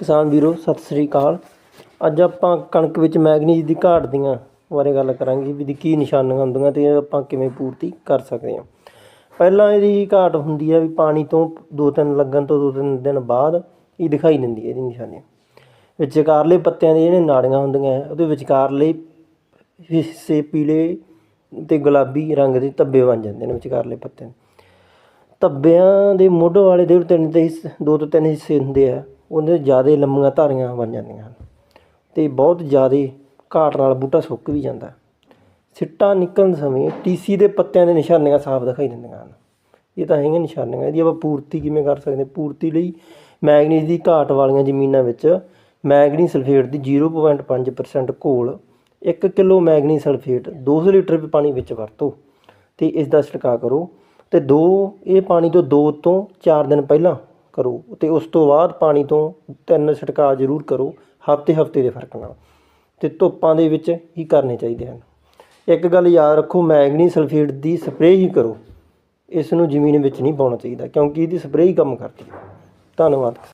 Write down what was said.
ਕਿਸਾਨ ਵੀਰੋ ਸਤਿ ਸ੍ਰੀ ਅਕਾਲ। ਅੱਜ ਆਪਾਂ ਕਣਕ ਵਿੱਚ ਮੈਗਨੀਜ਼ ਦੀ ਘਾਟ ਦੀਆਂ ਬਾਰੇ ਗੱਲ ਕਰਾਂਗੇ ਵੀ ਦੀ ਕੀ ਨਿਸ਼ਾਨੀਆਂ ਹੁੰਦੀਆਂ ਤੇ ਆਪਾਂ ਕਿਵੇਂ ਪੂਰਤੀ ਕਰ ਸਕਦੇ ਹਾਂ। ਪਹਿਲਾਂ ਇਹਦੀ ਘਾਟ ਹੁੰਦੀ ਹੈ ਵੀ ਪਾਣੀ ਤੋਂ ਦੋ ਤਿੰਨ ਲੱਗਣ ਤੋਂ ਦੋ ਤਿੰਨ ਦਿਨ ਬਾਅਦ ਇਹ ਦਿਖਾਈ ਦਿੰਦੀ ਹੈ ਇਹਦੀ ਨਿਸ਼ਾਨੀਆਂ। ਵਿਚਕਾਰਲੇ ਪੱਤਿਆਂ ਦੇ ਜਿਹੜੇ ਨਾੜੀਆਂ ਹੁੰਦੀਆਂ ਹੈ, ਉਹਦੇ ਵਿਚਕਾਰਲੇ ਹਿੱਸੇ ਪੀਲੇ ਤੇ ਗੁਲਾਬੀ ਰੰਗ ਦੇ ਧੱਬੇ ਬਣ ਜਾਂਦੇ ਨੇ ਵਿਚਕਾਰਲੇ ਪੱਤਿਆਂ ਧੱਬਿਆਂ ਦੇ ਮੁੱਢ ਵਾਲੇ ਦੇ ਤਿੰਨ ਤੇ ਹਿੱਸੇ ਦੋ ਤੋਂ ਤਿੰਨ ਹਿੱਸੇ ਹੁੰਦੇ ਆ। ਉਹਦੇ ਜ਼ਿਆਦਾ ਲੰਮੀਆਂ ਧਾਰੀਆਂ ਬਣ ਜਾਂਦੀਆਂ ਹਨ ਅਤੇ ਬਹੁਤ ਜ਼ਿਆਦਾ ਘਾਟ ਨਾਲ ਬੂਟਾ ਸੁੱਕ ਵੀ ਜਾਂਦਾ। ਸਿੱਟਾ ਨਿਕਲਣ ਸਮੇਂ ਟੀਸੀ ਦੇ ਪੱਤਿਆਂ ਦੇ ਨਿਸ਼ਾਨੀਆਂ ਸਾਫ਼ ਦਿਖਾਈ ਦਿੰਦੀਆਂ ਹਨ। ਇਹ ਤਾਂ ਹੈਗੀਆਂ ਨਿਸ਼ਾਨੀਆਂ, ਇਹਦੀ ਆਪਾਂ ਪੂਰਤੀ ਕਿਵੇਂ ਕਰ ਸਕਦੇ? ਪੂਰਤੀ ਲਈ ਮੈਗਨੀਜ਼ ਦੀ ਘਾਟ ਵਾਲੀਆਂ ਜ਼ਮੀਨਾਂ ਵਿੱਚ ਮੈਗਨੀਜ਼ ਸਲਫੇਟ ਦੀ 0.5% ਘੋਲ 1 ਕਿਲੋ ਮੈਗਨੀਜ਼ ਸਲਫੇਟ 200 ਲੀਟਰ ਪਾਣੀ ਵਿੱਚ ਵਰਤੋ ਤੇ ਇਸ ਦਾ ਛਿੜਕਾਅ ਕਰੋ। ਤੇ ਦੋ, ਇਹ ਪਾਣੀ ਤੋਂ 2 ਤੋਂ 4 ਦਿਨ ਪਹਿਲਾਂ ਕਰੋ ਤੇ ਉਸ ਤੋਂ ਬਾਅਦ ਪਾਣੀ ਤੋਂ ਤਿੰਨ ਛਿੜਕਾਅ ਜ਼ਰੂਰ ਕਰੋ, ਹਫ਼ਤੇ ਹਫ਼ਤੇ ਦੇ ਫ਼ਰਕ ਨਾਲ। ਤੇ ਧੁੱਪਾਂ ਦੇ ਵਿੱਚ ਹੀ ਕਰਨੇ ਚਾਹੀਦੇ ਹਨ। ਇੱਕ ਗੱਲ ਯਾਦ ਰੱਖੋ ਮੈਗਨੀ ਸਲਫੇਟ ਦੀ ਸਪਰੇਅ ਹੀ ਕਰੋ। ਇਸ ਨੂੰ ਜ਼ਮੀਨ ਵਿੱਚ ਨਹੀਂ ਪਾਉਣਾ ਚਾਹੀਦਾ, ਕਿਉਂਕਿ ਇਹਦੀ ਸਪਰੇਅ ਹੀ ਕੰਮ ਕਰਦੀ ਹੈ। ਧੰਨਵਾਦ।